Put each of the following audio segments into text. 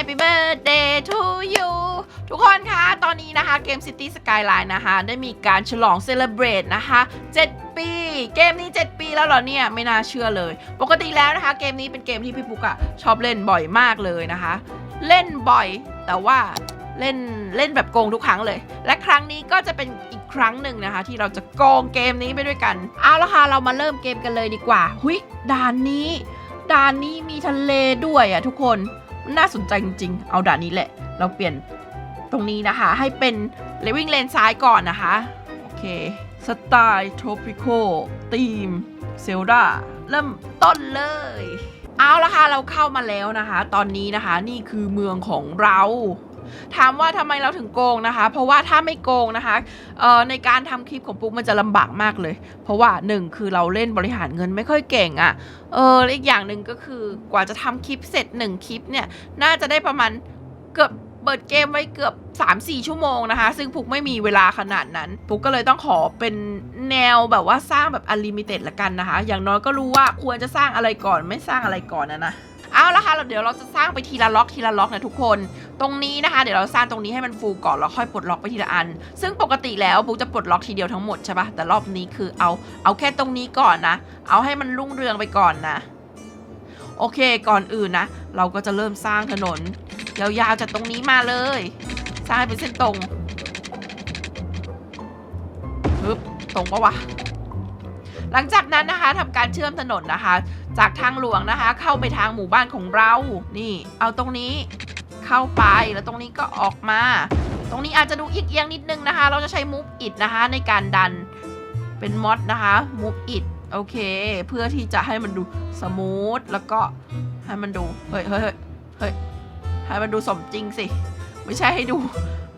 Happy birthday to you ทุกคนคะตอนนี้นะคะเกม City Skyline นะคะ ได้มีการฉลอง Celebrate นะคะ 7 ปี เกมนี้ 7 ปีแล้วเหรอเนี่ย ไม่น่าเชื่อเลย ปกติแล้วนะคะ เกมนี้เป็นเกมที่พี่ปุ๊กอะชอบเล่นบ่อยมากเลยนะคะ เล่นบ่อยแต่ว่าเล่นเล่นแบบโกงทุกครั้งเลย และครั้งนี้ก็จะเป็นอีกครั้งหนึ่งนะคะ ที่เราจะโกงเกมนี้ไปด้วยกัน เอาละค่ะเรามาเริ่มเกมกันเลยดีกว่า หุยด่านนี้ ด่านนี้มีทะเลด้วยอะทุกคน น่าสนใจจริงๆ เอาด่านนี้แหละ เราเปลี่ยนตรงนี้นะคะ ให้เป็นเลวิ่งเลนซ้ายก่อนนะคะ โอเค สไตล์ทร o ปิคอลทีมเซลดาเริ่มต้นเลย เอาละค่ะ เราเข้ามาแล้วนะคะ ตอนนี้นะคะ นี่คือเมืองของเรา ถามว่าทำไมเราถึงโกงนะคะ เพราะว่าถ้าไม่โกงนะคะในการทำคลิปของปุ๊กมันจะลำบากมากเลย เพราะว่าหนึ่งคือเราเล่นบริหารเงินไม่ค่อยเก่งอะ่ะเอออีกอย่างหนึ่งก็คือกว่าจะทำคลิปเสร็จหนึ่งคลิปเนี่ยน่าจะได้ประมาณเกือบเปิดเกมไว้เกือบ 3-4 ชั่วโมงนะคะ ซึ่งปุ๊กไม่มีเวลาขนาดนั้นปุ๊กก็เลยต้องขอเป็นแนวแบบว่าสร้างแบบอ n l ลิมิเต็ดละกันนะคะ อย่างน้อยก็รู้ว่าควรจะสร้างอะไรก่อนไม่สร้างอะไรก่อนนะนะ เอาละค่ะเดี๋ยวเราจะสร้างไปทีละล็อกทีละล็อกนะทุกคน ตรงนี้นะคะ เดี๋ยวเราสร้างตรงนี้ให้มันฟูก่อนแล้วค่อยปลดล็อกไปทีละอัน ซึ่งปกติแล้วปุ๊กจะปลดล็อกทีเดียวทั้งหมดใช่ปะแต่รอบนี้คือเอาเอาแค่ตรงนี้ก่อนนะ เอาให้มันรุ่งเรืองไปก่อนนะ โอเคก่อนอื่นนะ เราก็จะเริ่มสร้างถนนยาวๆจากตรงนี้มาเลย สร้างให้เป็นเส้นตรงปึ๊บตรงปะวะ หลังจากนั้นนะคะทำการเชื่อมถนนนะคะ จากทางหลวงนะคะ เข้าไปทางหมู่บ้านของเรา นี่ เอาตรงนี้เข้าไปแล้วตรงนี้ก็ออกมา ตรงนี้อาจจะดูเอียงนิดนึงนะคะ เราจะใช้มูฟอิดนะคะ ในการดันเป็นมอดนะคะมูฟอิดโอเค เพื่อที่จะให้มันดูสมูทแล้วก็ให้มันดูเฮ้ยเฮ้ยเฮ้ยเฮ้ยให้มันดูสมจริงสิ ไม่ใช่ให้ดู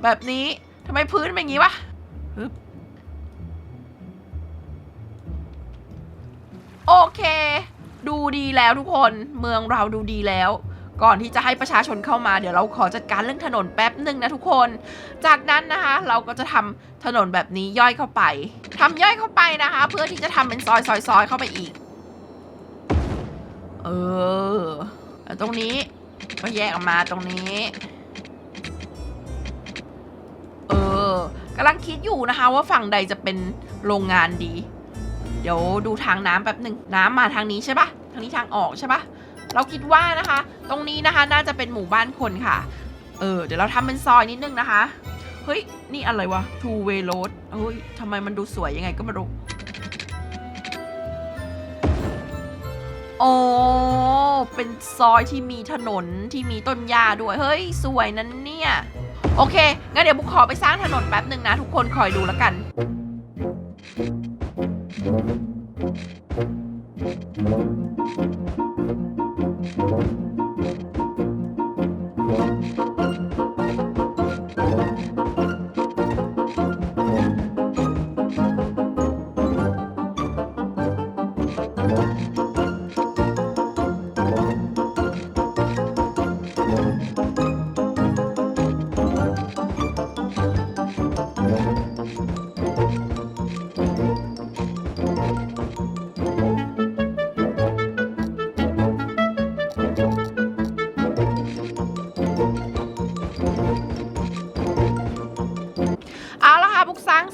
แบบนี้ทำไมพื้นเป็นอย่างนี้วะ โอเค ดูดีแล้วทุกคนเมืองเราดูดีแล้ว ก่อนที่จะให้ประชาชนเข้ามาเดี๋ยวเราขอจัดการเรื่องถนนแป๊บหนึ่งนะทุกคน จากนั้นนะคะ เราก็จะทำถนนแบบนี้ย่อยเข้าไปทำย่อยเข้าไปนะคะ เพื่อที่จะทำเป็นซอยซอยซอยเข้าไปอีก เออแล้วตรงนี้ก็แยกออกมาตรงนี้เออกำลังคิดอยู่นะคะว่าฝั่งใดจะเป็นโรงงานดี เดี๋ยวดูทางน้ำแป๊บหนึ่งน้ำมาทางนี้ใช่ปะทางนี้ทางออกใช่ปะเราคิดว่านะคะ ตรงนี้นะคะน่าจะเป็นหมู่บ้านคนค่ะ เออเดี๋ยวเราทำเป็นซอยนิดนึงนะคะ เฮ้ย นี่อะไรวะ two way road เฮ้ยทำไมมันดูสวยยังไงก็ไม่รู้โอ้เป็นซอยที่มีถนนที่มีต้นหญ้าด้วย เฮ้ย สวยนั้นเนี่ย โอเค งั้นเดี๋ยวบุกขอไปสร้างถนนแป๊บหนึ่งนะ ทุกคนคอยดูแล้วกัน Thank you.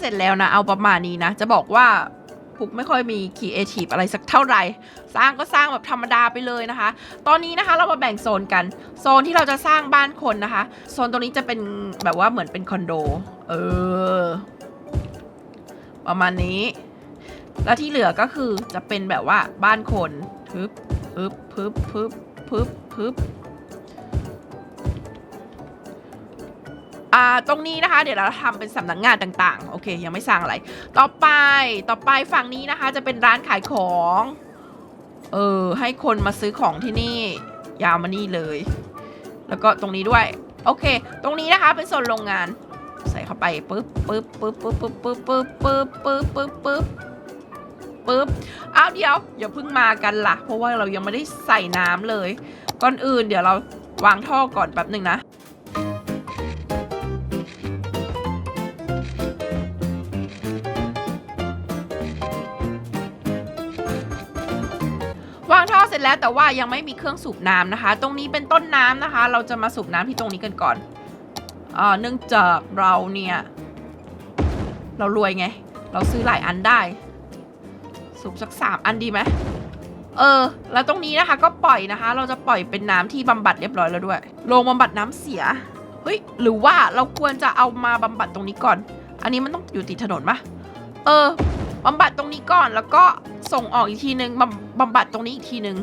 เสร็จแล้วนะ เอาประมาณนี้นะ จะบอกว่าพุกไม่ค่อยมีคีเอทีฟอะไรสักเท่าไหร่ สร้างก็สร้างแบบธรรมดาไปเลยนะคะ ตอนนี้นะคะเรามาแบ่งโซนกัน โซนที่เราจะสร้างบ้านคนนะคะ โซนตรงนี้จะเป็นแบบว่าเหมือนเป็นคอนโด เออ ประมาณนี้ แล้วที่เหลือก็คือจะเป็นแบบว่าบ้านคน พึบพึบพึบพึบพึบพึบ อ่าตรงนี้นะคะ เดี๋ยวเราทำเป็นสำนักงานต่างๆ โอเค ยังไม่สร้างอะไร ต่อไปต่อไปฝั่งนี้นะคะ จะเป็นร้านขายของเออให้คนมาซื้อของที่นี่ยาวมานี่เลย แล้วก็ตรงนี้ด้วย โอเค ตรงนี้นะคะเป็นโซนโรงงาน ใส่เข้าไปปึ๊บปึ๊บปึ๊บปึ๊บปึ๊บปึ๊บปึ๊บปึ๊บปึ๊บปึ๊บปึ๊บปึ๊บอ้าวเดี๋ยวอย่าเพิ่งมากันล่ะ เพราะว่าเรายังไม่ได้ใส่น้ำเลย ก่อนอื่นเดี๋ยวเราวางท่อก่อนแป๊บหนึ่งนะ เสร็จแล้วแต่ว่ายังไม่มีเครื่องสูบน้ำนะคะ ตรงนี้เป็นต้นน้ำนะคะ เราจะมาสูบน้ำที่ตรงนี้กันก่อนอ่าเนื่องจากเราเนี่ย เรารวยไง เราซื้อหลายอันได้ สูบสักสามอันดีไหมเออ แล้วตรงนี้นะคะก็ปล่อยนะคะ เราจะปล่อยเป็นน้ำที่บำบัดเรียบร้อยแล้วด้วยโรงบำบัดน้ำเสียเฮ้ยหรือว่าเราควรจะเอามาบำบัดตรงนี้ก่อน อันนี้มันต้องอยู่ติดถนนปะเออบำบัดตรงนี้ก่อนแล้วก็ ส่งออกอีกทีนึงบำบำบัดตรงนี้อีกทีนึง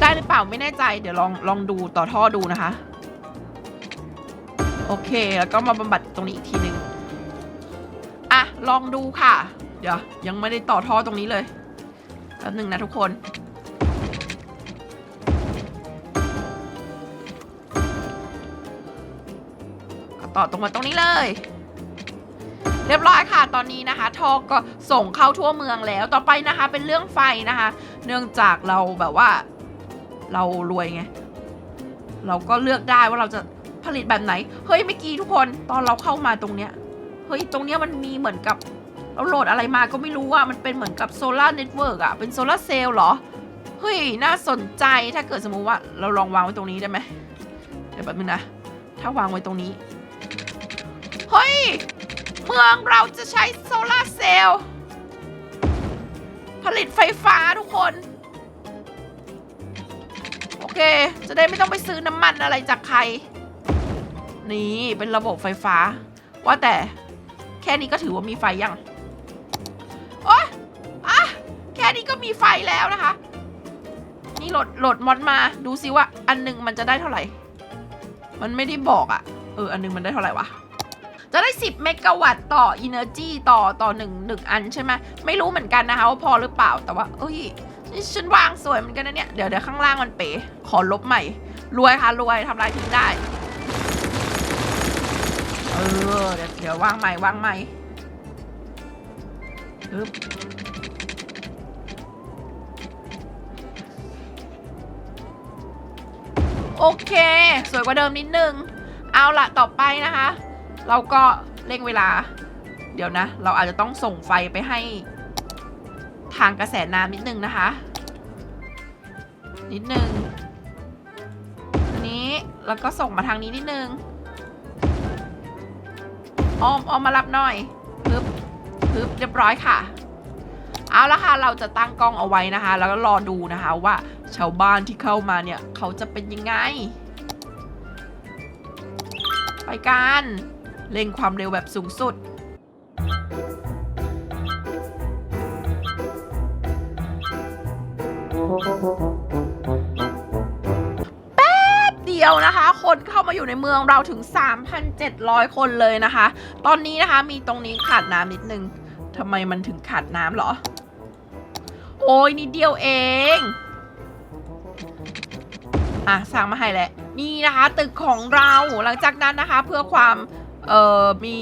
ได้หรือเปล่าไม่แน่ใจ เดี๋ยวลองลองดูต่อท่อดูนะคะ โอเค แล้วก็มาบำบัดตรงนี้อีกทีนึงอะลองดูค่ะ เดี๋ยวยังไม่ได้ต่อท่อตรงนี้เลยแป๊บหนึ่งนะทุกคนก็ต่อตรงมาตรงนี้เลย เรียบร้อยค่ะ ตอนนี้นะคะทอก็ส่งเข้าทั่วเมืองแล้ว ต่อไปนะคะเป็นเรื่องไฟนะคะ เนื่องจากเราแบบว่า เรารวยไง เราก็เลือกได้ว่าเราจะผลิตแบบไหน เฮ้ยเมื่อกี้ทุกคน ตอนเราเข้ามาตรงเนี้ย เฮ้ยตรงเนี้ยมันมีเหมือนกับเราโหลดอะไรมาก็ไม่รู้ว่ามันเป็นเหมือนกับโซลาร์เน็ตเวิร์กอะเป็นโซลาร์เซลล์เหรอ เฮ้ย น่าสนใจถ้าเกิดสมมุติว่าเราลองวางไว้ตรงนี้ได้ไหมเดี๋ยวแป๊บนึงนะ ถ้าวางไว้ตรงนี้ เฮ้ย เมืองเราจะใช้โซลาร์เซลล์ผลิตไฟฟ้าทุกคน โอเค จะได้ไม่ต้องไปซื้อน้ำมันอะไรจากใคร นี่เป็นระบบไฟฟ้า ว่าแต่แค่นี้ก็ถือว่ามีไฟยังโอ๊ยอะแค่นี้ก็มีไฟแล้วนะคะ นี่โหลดโหลดมอดมาดูซิว่า อันหนึงมันจะได้เท่าไหร่ มันไม่ได้บอกอะ่ะเออ อันหนึงมันได้เท่าไหร่วะ จะได้ 10 เมกะวัตต์ต่อ Energy ต่อต่อหนึ่งหนึ่งอันใช่ไหมไม่รู้เหมือนกันนะคะว่าพอหรือเปล่าแต่ว่า เอ้ยฉันวางสวยเหมือนกันนะเนี่ย เดี๋ยวเดี๋ยวข้างล่างมันเป๋ ขอลบใหม่ รวยค่ะรวยทำลายทิ้งได้ เออ เดี๋ยวเดี๋ยววางใหม่วางใหม่ปึ๊บโอเค สวยกว่าเดิมนิดนึง เอาละต่อไปนะคะ เราก็เร่งเวลา เดี๋ยวนะ เราอาจจะต้องส่งไฟไปให้ทางกระแสน้ำนิดนึงนะคะ นิดนึงอันนี้แล้วก็ส่งมาทางนี้นิดนึงออมออมมารับหน่อยปึ๊บปึ๊บเรียบร้อยค่ะ เอาละค่ะ เราจะตั้งกล้องเอาไว้นะคะ แล้วก็รอดูนะคะว่าชาวบ้านที่เข้ามาเนี่ย เขาจะเป็นยังไง ไปกัน เร่งความเร็วแบบสูงสุดเดียวนะคะ คนเข้ามาอยู่ในเมืองเราถึง 3,700 คนเลยนะคะ ตอนนี้นะคะมีตรงนี้ขาดน้ำนิดนึงทำไมมันถึงขาดน้ำเหรอ โอ้ยนิดเดียวเองอะสั่งมาให้แหละ นี่นะคะ ตึกของเราหลังจากนั้นนะคะ เพื่อความ เอ่อมี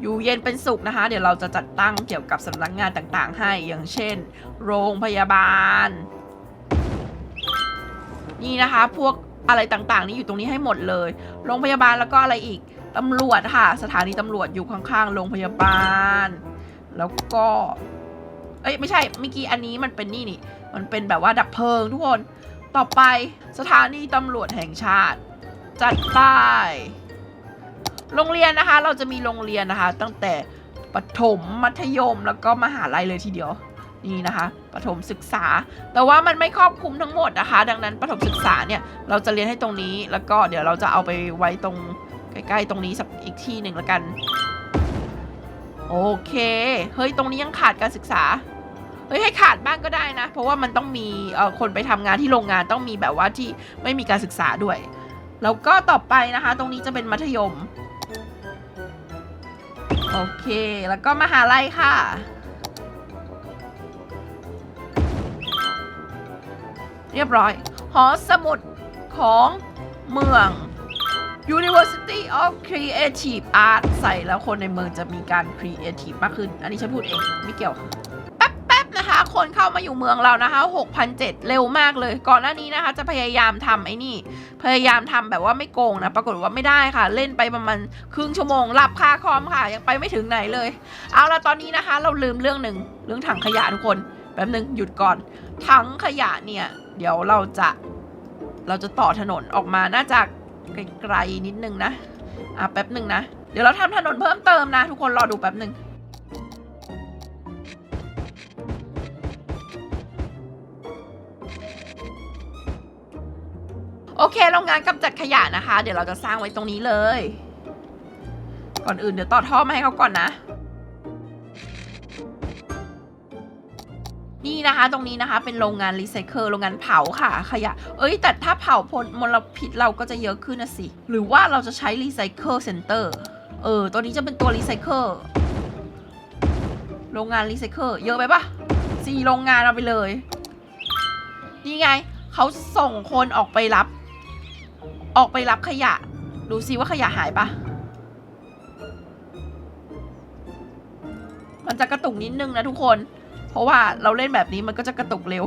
อยู่เย็นเป็นสุขนะคะ เดี๋ยวเราจะจัดตั้งเกี่ยวกับสำนักงานต่างๆ ให้อย่างเช่น โรงพยาบาล นี่นะคะ พวกอะไรต่างๆ นี่อยู่ตรงนี้ให้หมดเลย โรงพยาบาลแล้วก็อะไรอีกตำรวจค่ะ สถานีตำรวจอยู่ข้างๆโรงพยาบาล แล้วก็ เอ้ยไม่ใช่เมื่อกี้อันนี้มันเป็นนี่นี่ มันเป็นแบบว่าดับเพลิงทุกคนต่อไปสถานีตำรวจแห่งชาติ จัดป้าย โรงเรียนนะคะ เราจะมีโรงเรียนนะคะ ตั้งแต่ประถมมัธยมแล้วก็มหาลัยเลยทีเดียวนี่นะคะประถมศึกษา แต่ว่ามันไม่ครอบคลุมทั้งหมดนะคะ ดังนั้นประถมศึกษาเนี่ยเราจะเรียนให้ตรงนี้แล้วก็เดี๋ยวเราจะเอาไปไว้ตรงใกล้ๆตรงนี้สักอีกที่หนึ่งล้วกัน โอเคเฮ้ยตรงนี้ยังขาดการศึกษาเฮ้ยให้ขาดบ้างก็ได้นะ เพราะว่ามันต้องมีเอ่อคนไปทำงานที่โรงงานต้องมีแบบว่าที่ไม่มีการศึกษาด้วย แล้วก็ต่อไปนะคะ ตรงนี้จะเป็นมัธยม โอเค แล้วก็มหาลัยค่ะ เรียบร้อย หอสมุดของเมือง University of Creative Arts ใส่แล้วคนในเมืองจะมีการ Creative มากขึ้น อันนี้ฉันพูดเอง ไม่เกี่ยว คนเข้ามาอยู่เมืองเรานะคะ6,007เร็วมากเลย ก่อนหน้านี้นะคะ จะพยายามทำไอ้นี่ พยายามทำแบบว่าไม่โกงนะ ปรากฏว่าไม่ได้ค่ะ เล่นไปประมาณครึ่งชั่วโมงหลับคาคอมค่ะ ยังไปไม่ถึงไหนเลย เอาละตอนนี้นะคะ เราลืมเรื่องหนึ่งเรื่องถังขยะทุกคนแป๊บนึงหยุดก่อนทั้งขยะเนี่ย เดี๋ยวเราจะเราจะต่อถนนออกมาน่าจะไกลๆนิดนึงนะอะแป๊บหนึ่งนะเดี๋ยวเราทำถนนเพิ่มเติมนะ ทุกคนรอดูแป๊บหนึ่ง เคโรงงานกำจัดขยะนะคะ เดี๋ยวเราจะสร้างไว้ตรงนี้เลย ก่อนอื่นเดี๋ยวต่อท่อมาให้เขาก่อนนะ นี่นะคะตรงนี้นะคะเป็นโรงงานรีไซเคิลโรงงานเผาค่ะ ขยะ เอ้ย แต่ถ้าเผาพลมลพิษเราก็จะเยอะขึ้นนะสิ หรือว่าเราจะใช้รีไซเคิลเซ็นเตอร์เออ ตัวนี้จะเป็นตัวรีไซเคิลโรงงานรีไซเคิลเยอะไปปะสี่โรงงานเอาไปเลย นี่ไง เขาส่งคนออกไปรับ ออกไปรับขยะ ดูซิว่าขยะหายปะมันจะกระตุกนิดนึงนะทุกคน เพราะว่าเราเล่นแบบนี้มันก็จะกระตุกเร็ว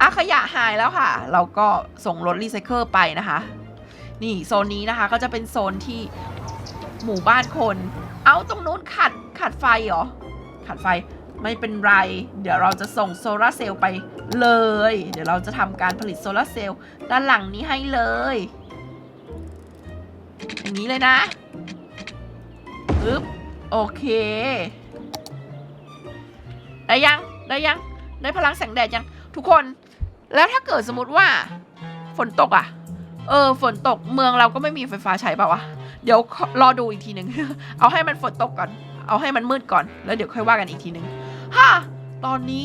อะขยะหายแล้วค่ะ เราก็ส่งรถรีไซเคิลไปนะคะ นี่โซนนี้นะคะก็จะเป็นโซนที่หมู่บ้านคน เอาตรงนู้นขัดขัดไฟเหรอ ขัดไฟไม่เป็นไร เดี๋ยวเราจะส่งโซลาร์เซลล์ไปเลย เดี๋ยวเราจะทำการผลิตโซลาร์เซลล์ด้านหลังนี้ให้เลย อย่างนี้เลยนะปึ๊บโอเค ได้ยัง ได้ยัง ได้พลังแสงแดดยัง ทุกคน แล้วถ้าเกิดสมมติว่า ฝนตกอะ เออ ฝนตก เมืองเราก็ไม่มีไฟฟ้าใช้เปล่าวะ เดี๋ยวรอดูอีกทีหนึ่ง เอาให้มันฝนตกก่อน เอาให้มันมืดก่อน แล้วเดี๋ยวค่อยว่ากันอีกทีหนึ่งฮ่าตอนนี้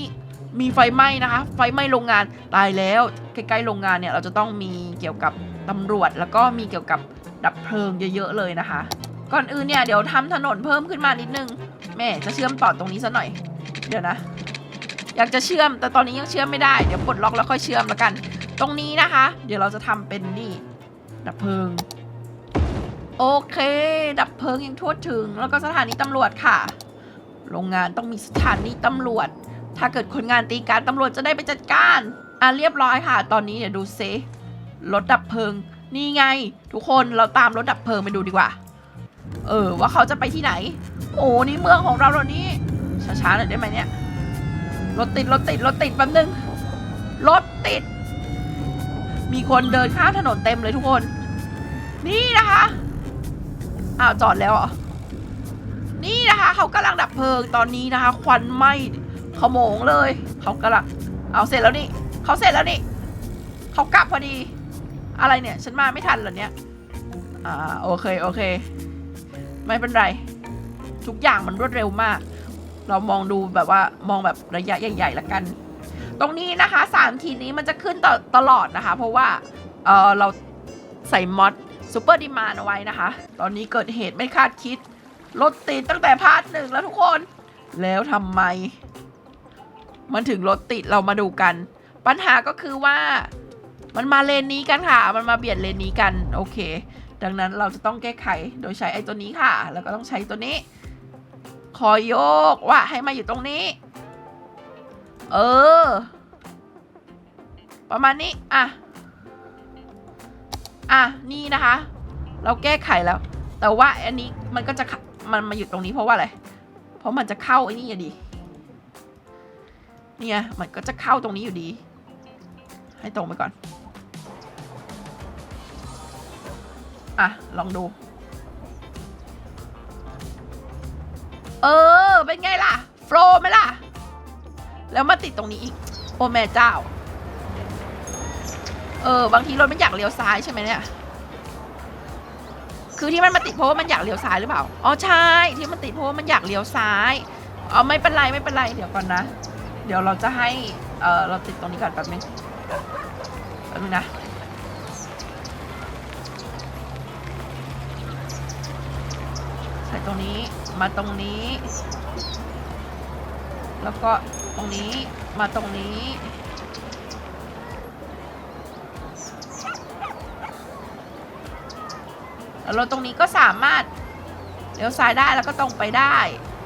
มีไฟไหม้นะคะ ไฟไหม้โรงงาน ตายแล้ว ใกล้ๆโรงงานเนี่ย เราจะต้องมีเกี่ยวกับตำรวจ แล้วก็มีเกี่ยวกับ ดับเพลิงเยอะๆเลยนะคะ ก่อนอื่นเนี่ยเดี๋ยวทำถนนเพิ่มขึ้นมานิดนึงแม่จะเชื่อมต่อตรงนี้ซะหน่อย เดี๋ยวนะ อยากจะเชื่อมแต่ตอนนี้ยังเชื่อมไม่ได้เดี๋ยวปลดล็อกแล้วค่อยเชื่อมแล้วกัน ตรงนี้นะคะ เดี๋ยวเราจะทำเป็นนี่ดับเพลิง โอเค ดับเพลิงยังทั่วถึง แล้วก็สถานีตำรวจค่ะ โรงงานต้องมีสถานีตำรวจ ถ้าเกิดคนงานตีการตำรวจจะได้ไปจัดการ อะเรียบร้อยค่ะ ตอนนี้เดี๋ยวดูเซรถดับเพลิง นี่ไง ทุกคนเราตามรถดับเพลิงไปดูดีกว่า เออ ว่าเขาจะไปที่ไหน โอ้นี่เมืองของเราเรอนี่ช้าๆหน่อยได้ไหมเนี่ยรถติดรถติดรถติดแป๊บนึงรถติด มีคนเดินข้ามถนนเต็มเลยทุกคน นี่นะคะอ้าวจอดแล้วเหรอนี่นะคะเขากำลังดับเพลิงตอนนี้นะคะ ควันไหม้ขโมงเลย เขากำลังเอาเสร็จแล้วนี่เขาเสร็จแล้วนี่เขากลับพอดี อะไรเนี่ย ฉันมาไม่ทันเหรอเนี่ย อ่า โอเค โอเค ไม่เป็นไร ทุกอย่างมันรวดเร็วมาก เรามองดูแบบว่ามองแบบระยะใหญ่ๆละกัน ตรงนี้นะคะสามขีนี้มันจะขึ้นตตลอดนะคะ เพราะว่าเออเราใส่มอดซูเปอร์ดีมานเอาไว้นะคะ ตอนนี้เกิดเหตุไม่คาดคิด รถติดตั้งแต่พาร์ทหนึ่งแล้วทุกคน แล้วทำไม มันถึงรถติดเรามาดูกัน ปัญหาก็คือว่า มันมาเลนนี้กันค่ะ มันมาเบียดเลนนี้กัน โอเค ดังนั้นเราจะต้องแก้ไขโดยใช้ไอ้ตัวนี้ค่ะ แล้วก็ต้องใช้ตัวนี้ คอยโยกว่าให้มาอยู่ตรงนี้ เออ ประมาณนี้ อะ อะ นี่นะคะ เราแก้ไขแล้ว แต่ว่าอันนี้มันก็จะ มันมาอยู่ตรงนี้เพราะว่าอะไร เพราะมันจะเข้าไอ้นี่อะดิเนี่ย มันก็จะเข้าตรงนี้อยู่ดี ให้ตรงไปก่อน อะ ลองดู เออ เป็นไงล่ะ โฟล์ไหมล่ะ แล้วมาติดตรงนี้อีก โอ้แม่เจ้า เออ บางทีรถมันอยากเลี้ยวซ้ายใช่ไหมเนี่ย คือที่มันมาติดเพราะว่ามันอยากเลี้ยวซ้ายหรือเปล่า อ๋อใช่ ที่มันติดเพราะว่ามันอยากเลี้ยวซ้ายอ๋อไม่เป็นไรไม่เป็นไร เดี๋ยวก่อนนะ เดี๋ยวเราจะให้ เออเราติดตรงนี้ก่อนแป๊บนึงแป๊บนึงนะ ตรงนี้มาตรงนี้ แล้วก็ตรงนี้มาตรงนี้ แล้วรถตรงนี้ก็สามารถเลี้ยวซ้ายได้แล้วก็ตรงไปได้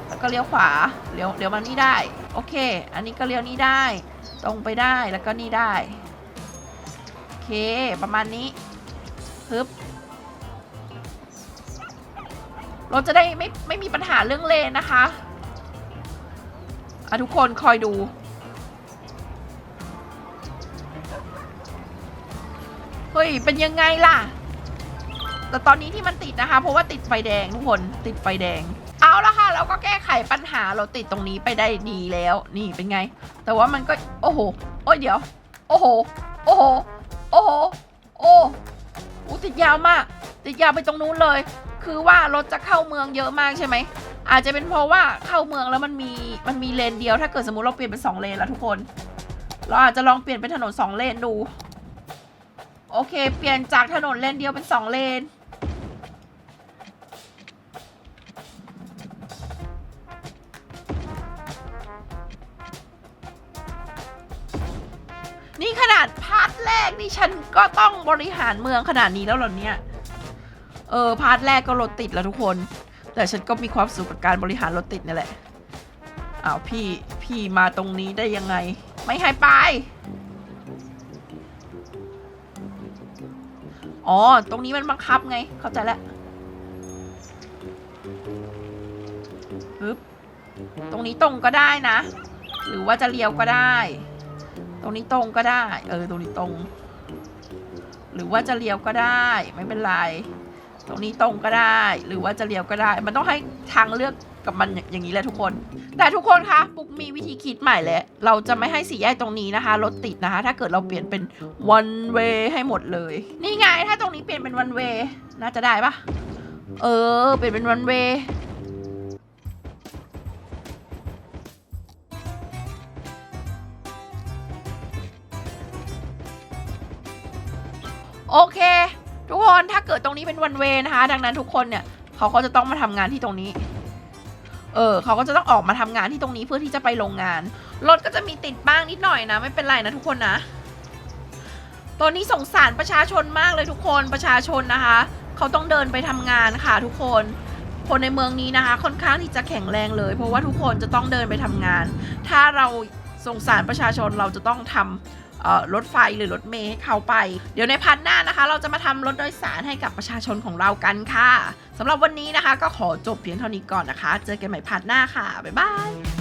แล้วก็เลี้ยวขวาเลี้ยวเลี้ยวมานี่ได้ โอเค อันนี้ก็เลี้ยวนี้ได้ ตรงไปได้แล้วก็นี่ได้ โอเค ประมาณนี้ฮึบ เราจะได้ไม่ไม่มีปัญหาเรื่องเลนนะคะอะทุกคนคอยดู เฮ้ย เป็นยังไงล่ะ แต่ตอนนี้ที่มันติดนะคะ เพราะว่าติดไฟแดงทุกคนติดไฟแดง เอาละค่ะ เราก็แก้ไขปัญหาเราติดตรงนี้ไปได้ดีแล้ว นี่เป็นไง แต่ว่ามันก็ โอ้โห โอ้เดี๋ยว โอ้โห โอ้โห โอ้โห โอ้ติดยาวมาก ติดยาวไปตรงนู้นเลย คือว่ารถจะเข้าเมืองเยอะมากใช่ไหม อาจจะเป็นเพราะว่าเข้าเมืองแล้วมันมีมันมีเลนเดียว ถ้าเกิดสมมติเราเปลี่ยนเป็นสองเลนล้วทุกคน เราอาจจะลองเปลี่ยนเป็นถนนสองเลนดู โอเค เปลี่ยนจากถนนเลนเดียวเป็นสองเลน นี่ขนาดพาร์ทแรกนี่ฉันก็ต้องบริหารเมืองขนาดนี้แล้วเหรอเนี่ย เออพาร์ทแรกก็รถติดแล้วทุกคน แต่ฉันก็มีความสุขกับการบริหารรถติดนี่แหละอ้าวพี่พี่มาตรงนี้ได้ยังไง ไม่ให้ไปอ๋อ ตรงนี้มันบังคับไง เข้าใจแล้วปึ๊บตรงนี้ตรงก็ได้นะ หรือว่าจะเลี้ยวก็ได้ ตรงนี้ตรงก็ได้ เออ ตรงนี้ตรง หรือว่าจะเลี้ยวก็ได้ ไม่เป็นไร ตรงนี้ตรงก็ได้ หรือว่าจะเลี้ยวก็ได้ มันต้องให้ทางเลือกกับมันอย่างนี้แหละทุกคน แต่ทุกคนคะปุ๊กมีวิธีคิดใหม่แล้ว เราจะไม่ให้สี่แยกตรงนี้นะคะรถติดนะคะ ถ้าเกิดเราเปลี่ยนเป็น one way ให้หมดเลย นี่ไงถ้าตรงนี้เปลี่ยนเป็น one way น่าจะได้ปะเออ เปลี่ยนเป็น one way โอเค ทุกคนถ้าเกิดตรงนี้เป็นวันเวนะคะ ดังนั้นทุกคนเนี่ยเขาก็จะต้องมาทำงานที่ตรงนี้ เออเขาก็จะต้องออกมาทำงานที่ตรงนี้เพื่อที่จะไปโรงงาน รถก็จะมีติดบ้างนิดหน่อยนะ ไม่เป็นไรนะทุกคนนะตอนนี้สงสารประชาชนมากเลยทุกคนประชาชนนะคะ เขาต้องเดินไปทำงานค่ะทุกคนคนในเมืองนี้นะคะ ค่อนข้างที่จะแข็งแรงเลย เพราะว่าทุกคนจะต้องเดินไปทำงาน ถ้าเราสงสารประชาชนเราจะต้องทำเอ่อ รถไฟหรือรถเมล์ให้เขาไป เดี๋ยวในพันหน้านะคะ เราจะมาทำรถโดยสารให้กับประชาชนของเรากันค่ะสำหรับวันนี้นะคะ ก็ขอจบเพียงเท่านี้ก่อนนะคะ เจอกันใหม่พันหน้าค่ะบ๊ายบาย